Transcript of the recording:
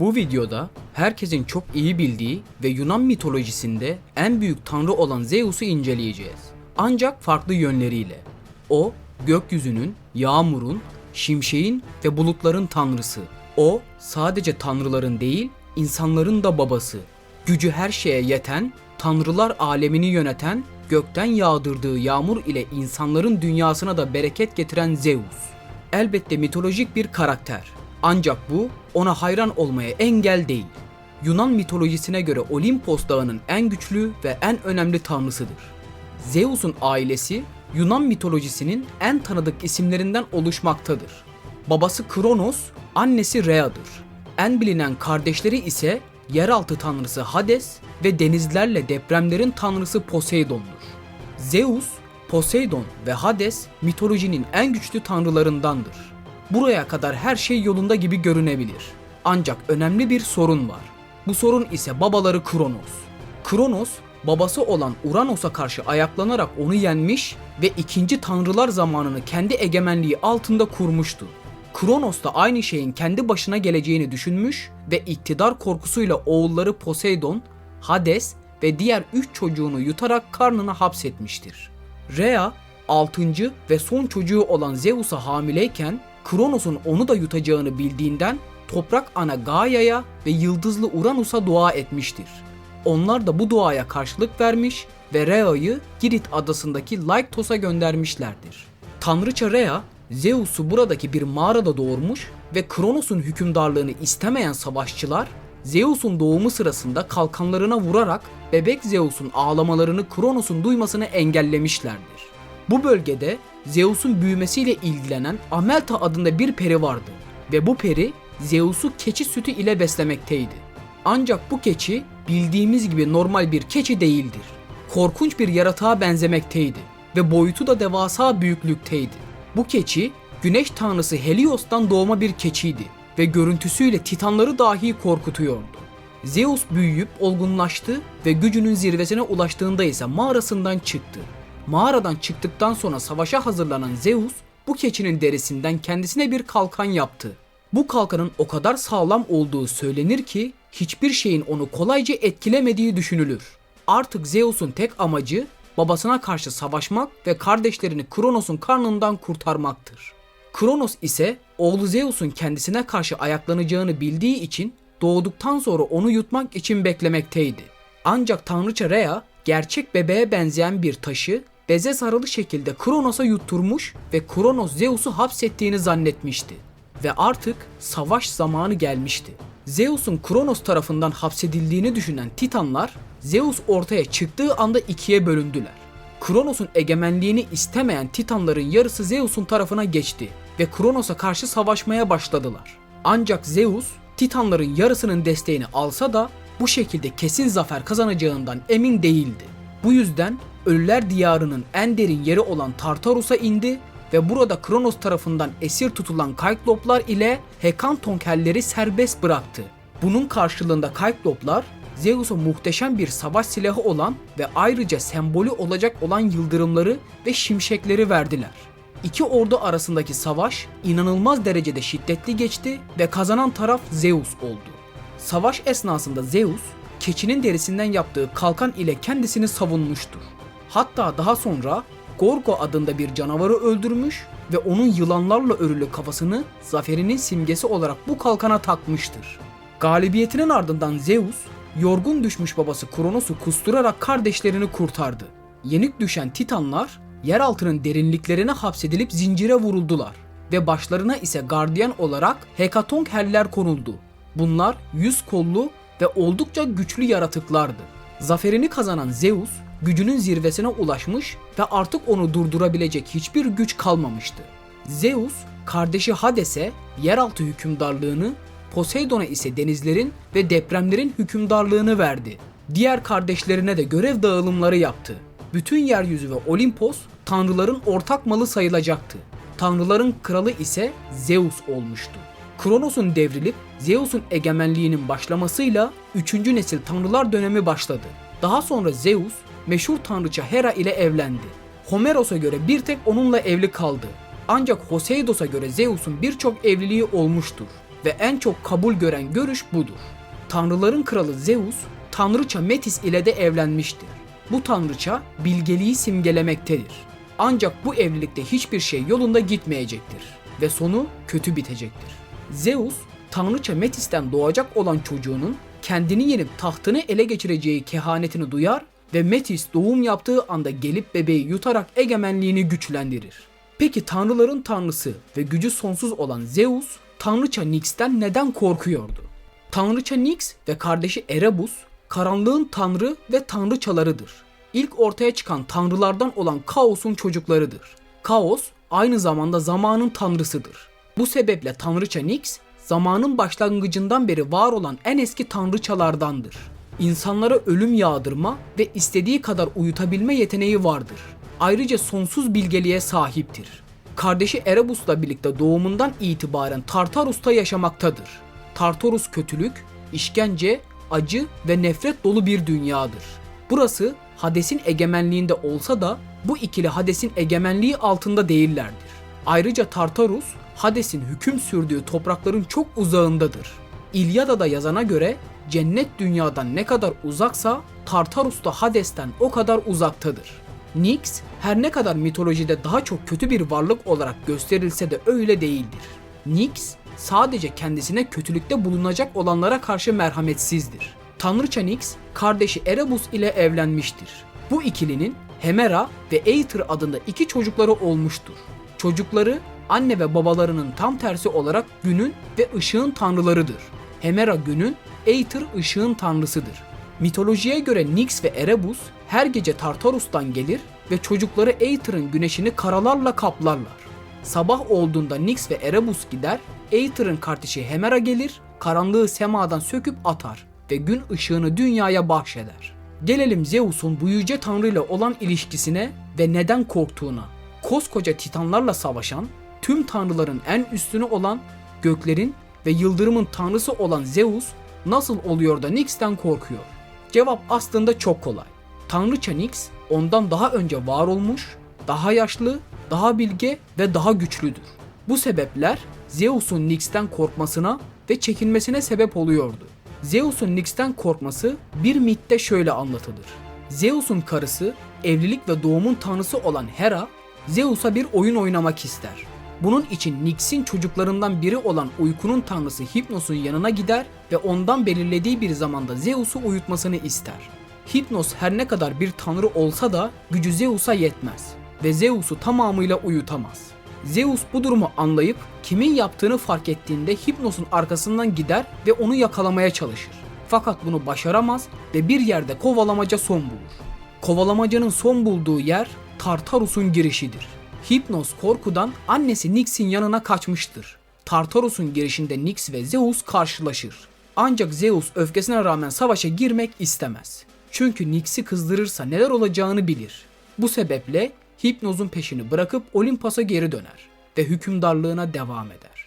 Bu videoda herkesin çok iyi bildiği ve Yunan mitolojisinde en büyük tanrı olan Zeus'u inceleyeceğiz. Ancak farklı yönleriyle. O, gökyüzünün, yağmurun, şimşeğin ve bulutların tanrısı. O, sadece tanrıların değil, insanların da babası. Gücü her şeye yeten, tanrılar alemini yöneten, gökten yağdırdığı yağmur ile insanların dünyasına da bereket getiren Zeus. Elbette mitolojik bir karakter. Ancak bu ona hayran olmaya engel değil. Yunan mitolojisine göre Olimpos dağının en güçlü ve en önemli tanrısıdır. Zeus'un ailesi Yunan mitolojisinin en tanıdık isimlerinden oluşmaktadır. Babası Kronos, annesi Rhea'dır. En bilinen kardeşleri ise yeraltı tanrısı Hades ve denizlerle depremlerin tanrısı Poseidon'dur. Zeus, Poseidon ve Hades mitolojinin en güçlü tanrılarındandır. Buraya kadar her şey yolunda gibi görünebilir. Ancak önemli bir sorun var. Bu sorun ise babaları Kronos. Kronos, babası olan Uranos'a karşı ayaklanarak onu yenmiş ve ikinci tanrılar zamanını kendi egemenliği altında kurmuştu. Kronos da aynı şeyin kendi başına geleceğini düşünmüş ve iktidar korkusuyla oğulları Poseidon, Hades ve diğer üç çocuğunu yutarak karnına hapsetmiştir. Rhea, altıncı ve son çocuğu olan Zeus'a hamileyken Kronos'un onu da yutacağını bildiğinden toprak ana Gaia'ya ve yıldızlı Uranus'a dua etmiştir. Onlar da bu duaya karşılık vermiş ve Rhea'yı Girit adasındaki Laiktos'a göndermişlerdir. Tanrıça Rhea, Zeus'u buradaki bir mağarada doğurmuş ve Kronos'un hükümdarlığını istemeyen savaşçılar Zeus'un doğumu sırasında kalkanlarına vurarak bebek Zeus'un ağlamalarını Kronos'un duymasını engellemişlerdir. Bu bölgede Zeus'un büyümesiyle ilgilenen Amelta adında bir peri vardı ve bu peri Zeus'u keçi sütü ile beslemekteydi. Ancak bu keçi bildiğimiz gibi normal bir keçi değildir. Korkunç bir yaratığa benzemekteydi ve boyutu da devasa büyüklükteydi. Bu keçi güneş tanrısı Helios'tan doğma bir keçiydi ve görüntüsüyle titanları dahi korkutuyordu. Zeus büyüyüp olgunlaştı ve gücünün zirvesine ulaştığında ise mağarasından çıktı. Mağaradan çıktıktan sonra savaşa hazırlanan Zeus bu keçinin derisinden kendisine bir kalkan yaptı. Bu kalkanın o kadar sağlam olduğu söylenir ki hiçbir şeyin onu kolayca etkilemediği düşünülür. Artık Zeus'un tek amacı babasına karşı savaşmak ve kardeşlerini Kronos'un karnından kurtarmaktır. Kronos ise oğlu Zeus'un kendisine karşı ayaklanacağını bildiği için doğduktan sonra onu yutmak için beklemekteydi. Ancak tanrıça Rhea gerçek bebeğe benzeyen bir taşı beze sarılı şekilde Kronos'a yutturmuş ve Kronos Zeus'u hapsettiğini zannetmişti. Ve artık savaş zamanı gelmişti. Zeus'un Kronos tarafından hapsedildiğini düşünen Titanlar Zeus ortaya çıktığı anda ikiye bölündüler. Kronos'un egemenliğini istemeyen Titanların yarısı Zeus'un tarafına geçti ve Kronos'a karşı savaşmaya başladılar. Ancak Zeus Titanların yarısının desteğini alsa da bu şekilde kesin zafer kazanacağından emin değildi. Bu yüzden Ölüler Diyarı'nın en derin yeri olan Tartarus'a indi ve burada Kronos tarafından esir tutulan Kykloplar ile Hekantonkelleri serbest bıraktı. Bunun karşılığında Kykloplar Zeus'a muhteşem bir savaş silahı olan ve ayrıca sembolü olacak olan yıldırımları ve şimşekleri verdiler. İki ordu arasındaki savaş inanılmaz derecede şiddetli geçti ve kazanan taraf Zeus oldu. Savaş esnasında Zeus, keçinin derisinden yaptığı kalkan ile kendisini savunmuştur. Hatta daha sonra Gorgo adında bir canavarı öldürmüş ve onun yılanlarla örülü kafasını zaferinin simgesi olarak bu kalkana takmıştır. Galibiyetinin ardından Zeus, yorgun düşmüş babası Kronos'u kusturarak kardeşlerini kurtardı. Yenik düşen Titanlar, yeraltının derinliklerine hapsedilip zincire vuruldular ve başlarına ise gardiyan olarak Hekatonkheller konuldu. Bunlar yüz kollu ve oldukça güçlü yaratıklardı. Zaferini kazanan Zeus, gücünün zirvesine ulaşmış ve artık onu durdurabilecek hiçbir güç kalmamıştı. Zeus, kardeşi Hades'e yeraltı hükümdarlığını, Poseidon'a ise denizlerin ve depremlerin hükümdarlığını verdi. Diğer kardeşlerine de görev dağılımları yaptı. Bütün yeryüzü ve Olimpos tanrıların ortak malı sayılacaktı. Tanrıların kralı ise Zeus olmuştu. Kronos'un devrilip Zeus'un egemenliğinin başlamasıyla 3. nesil tanrılar dönemi başladı. Daha sonra Zeus meşhur tanrıça Hera ile evlendi. Homeros'a göre bir tek onunla evli kaldı. Ancak Hoseidos'a göre Zeus'un birçok evliliği olmuştur. ve en çok kabul gören görüş budur. Tanrıların kralı Zeus, tanrıça Metis ile de evlenmiştir. Bu tanrıça bilgeliği simgelemektedir. Ancak bu evlilikte hiçbir şey yolunda gitmeyecektir ve sonu kötü bitecektir. Zeus, tanrıça Metis'ten doğacak olan çocuğunun kendini yenip tahtını ele geçireceği kehanetini duyar ve Metis doğum yaptığı anda gelip bebeği yutarak egemenliğini güçlendirir. Peki tanrıların tanrısı ve gücü sonsuz olan Zeus, tanrıça Nyx'ten neden korkuyordu? Tanrıça Nyx ve kardeşi Erebus, karanlığın tanrı ve tanrıçalarıdır. İlk ortaya çıkan tanrılardan olan Kaos'un çocuklarıdır. Kaos aynı zamanda zamanın tanrısıdır. Bu sebeple tanrıça Nyx, zamanın başlangıcından beri var olan en eski tanrıçalardandır. İnsanlara ölüm yağdırma ve istediği kadar uyutabilme yeteneği vardır. Ayrıca sonsuz bilgeliğe sahiptir. Kardeşi Erebus'la birlikte doğumundan itibaren Tartarus'ta yaşamaktadır. Tartarus kötülük, işkence, acı ve nefret dolu bir dünyadır. Burası Hades'in egemenliğinde olsa da bu ikili Hades'in egemenliği altında değillerdir. Ayrıca Tartarus, Hades'in hüküm sürdüğü toprakların çok uzağındadır. İlyada'da yazana göre cennet dünyadan ne kadar uzaksa Tartarus da Hades'ten o kadar uzaktadır. Nyx her ne kadar mitolojide daha çok kötü bir varlık olarak gösterilse de öyle değildir. Nyx sadece kendisine kötülükte bulunacak olanlara karşı merhametsizdir. Tanrıça Nyx kardeşi Erebus ile evlenmiştir. Bu ikilinin Hemera ve Aether adında iki çocukları olmuştur. Çocukları anne ve babalarının tam tersi olarak günün ve ışığın tanrılarıdır. Hemera günün, Aether ışığın tanrısıdır. Mitolojiye göre Nyx ve Erebus her gece Tartarus'tan gelir ve çocukları Aether'ın güneşini karalarla kaplarlar. Sabah olduğunda Nyx ve Erebus gider, Aether'ın kardeşi Hemera gelir, karanlığı semadan söküp atar ve gün ışığını dünyaya bahşeder. Gelelim Zeus'un bu yüce tanrı ile olan ilişkisine ve neden korktuğuna. Koskoca titanlarla savaşan, tüm tanrıların en üstünü olan, göklerin ve yıldırımın tanrısı olan Zeus nasıl oluyor da Nyx'ten korkuyor? Cevap aslında çok kolay. Tanrıça Nyx ondan daha önce var olmuş, daha yaşlı, daha bilge ve daha güçlüdür. Bu sebepler Zeus'un Nyx'ten korkmasına ve çekinmesine sebep oluyordu. Zeus'un Nyx'ten korkması bir mitte şöyle anlatılır. Zeus'un karısı, evlilik ve doğumun tanrısı olan Hera, Zeus'a bir oyun oynamak ister. Bunun için Nyx'in çocuklarından biri olan uykunun tanrısı Hipnos'un yanına gider ve ondan belirlediği bir zamanda Zeus'u uyutmasını ister. Hipnos her ne kadar bir tanrı olsa da gücü Zeus'a yetmez ve Zeus'u tamamıyla uyutamaz. Zeus bu durumu anlayıp kimin yaptığını fark ettiğinde Hipnos'un arkasından gider ve onu yakalamaya çalışır. Fakat bunu başaramaz ve bir yerde kovalamaca son bulur. Kovalamacanın son bulduğu yer Tartarus'un girişidir. Hipnos korkudan annesi Nyx'in yanına kaçmıştır. Tartarus'un girişinde Nyx ve Zeus karşılaşır. Ancak Zeus öfkesine rağmen savaşa girmek istemez. Çünkü Nyx'i kızdırırsa neler olacağını bilir. Bu sebeple Hipnos'un peşini bırakıp Olimpos'a geri döner ve hükümdarlığına devam eder.